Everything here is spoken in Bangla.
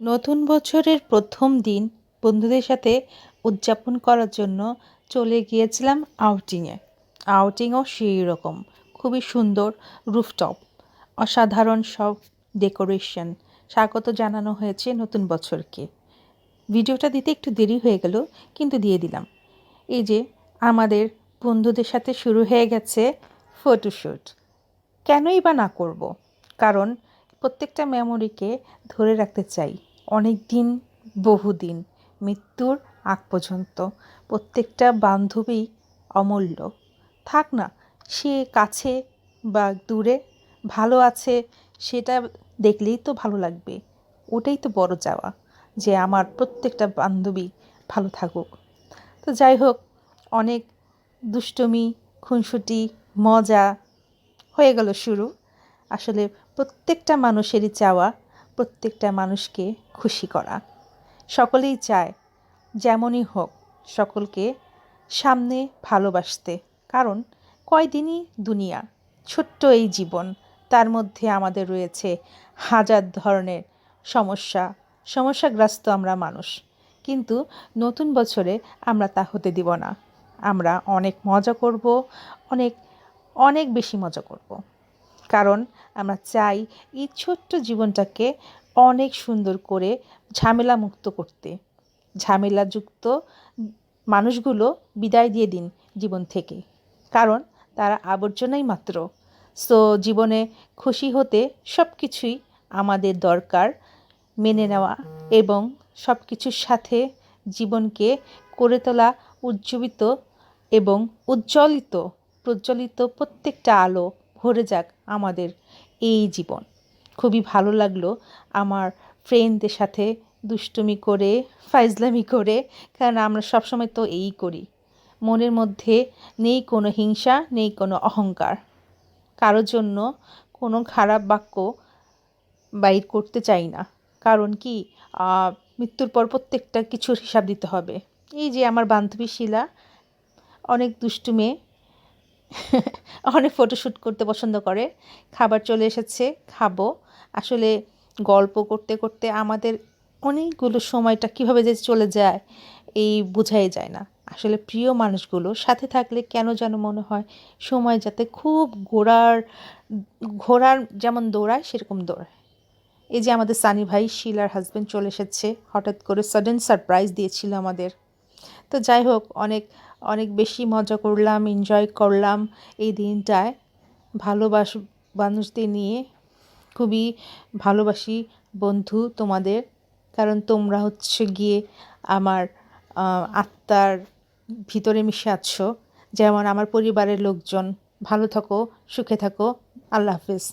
নতুন বছরের প্রথম দিন বন্ধুদের সাথে উদযাপন করার জন্য চলে গিয়েছিলাম আউটিংয়ে আউটিংও সেই রকম, খুবই সুন্দর রুফটপ অসাধারণ সব ডেকোরেশন স্বাগত জানানো হয়েছে নতুন বছরকে। ভিডিওটা দিতে একটু দেরি হয়ে গেল, কিন্তু দিয়ে দিলাম। এই যে আমাদের বন্ধুদের সাথে শুরু হয়ে গেছে ফটোশ্যুট কেনই বা না করব? কারণ প্রত্যেকটা মেমোরিকে ধরে রাখতে চাই। অনেক দিন বহুদিন, মৃত্যুর আগ পর্যন্ত। প্রত্যেকটা বান্ধবী অমূল্য। থাক না, সে কাছে বা দূরে ভালো আছে, সেটা দেখলেই তো ভালো লাগবে। ওটাই তো বড় যাওয়া যে আমার প্রত্যেকটা বান্ধবী ভালো থাকুক। তো যাই হোক, অনেক দুষ্টমি, খুনসুটি, মজা হয়ে গেল শুরু। আসলে প্রত্যেকটা মানুষেরই চাওয়া, প্রত্যেকটা মানুষকে খুশি করা। সকলেই চায় যেমনই হোক সকলকে সামনে ভালোবাসতে। কারণ কয়দিনই দুনিয়া, ছোট্ট এই জীবন, তার মধ্যে আমাদের রয়েছে হাজার ধরনের সমস্যা, সমস্যাগ্রস্ত আমরা মানুষ। কিন্তু নতুন বছরে আমরা তা হতে দিব না। আমরা অনেক মজা করব, অনেক অনেক বেশি মজা করব। কারণ আমরা চাই এই ছোট্ট জীবনটাকে অনেক সুন্দর করে ঝামেলা মুক্ত করতে। ঝামেলাযুক্ত মানুষগুলো বিদায় দিয়ে দিন জীবন থেকে। কারণ তারা আবর্জনাই মাত্র। সো, জীবনে খুশি হতে সব কিছুই আমাদের দরকার মেনে নেওয়া এবং সব কিছুর সাথে জীবনকে করে তোলা উজ্জীবিত এবং উজ্জ্বলিত, প্রজ্বলিত প্রত্যেকটা আলো ভরে যাক আমাদের এই জীবন। খুবই ভালো লাগল আমার ফ্রেন্ডদের সাথে দুষ্টুমি করে, ফাইজলামি করে, কারণ আমরা সবসময় তো এই করি। মনের মধ্যে নেই কোনো হিংসা, নেই কোনো অহংকার। কারোর জন্য কোনো খারাপ বাক্য বাইর করতে চাই না। কারণ কি? মৃত্যুর পর প্রত্যেকটা কিছুর হিসাব দিতে হবে। এই যে আমার বান্ধবী শিলা, অনেক দুষ্টু মেয়ে অনেক ফটোশ্যুট করতে পছন্দ করে। খাবার চলে এসেছে, খাব। আসলে গল্প করতে করতে আমাদের অনেকগুলো সময়টা কীভাবে যে চলে যায়, এই বোঝাই যায় না। আসলে প্রিয় মানুষগুলো সাথে থাকলে কেন যেন মনে হয় সময় যাতে খুব ঘোরার ঘোরার যেমন দৌড়ায়, সেরকম দৌড়ায়। এই যে আমাদের সানি ভাই, শিলার হাজব্যান্ড চলে এসেছে। হঠাৎ করে সাডেন সারপ্রাইজ দিয়েছিল আমাদের। তো যাই হোক, অনেক অনেক বেশি মজা করলাম এনজয় করলাম এই দিনটায়। ভালোবাস, মানুষদের নিয়ে খুবই ভালোবাসি বন্ধু তোমাদের, কারণ তোমরা হচ্ছে গিয়ে আমার আত্মার ভিতরে মিশে আছো। যেমন আমার পরিবারের লোকজন, ভালো থাকো, সুখে থাকো, আল্লাহ হাফিজ।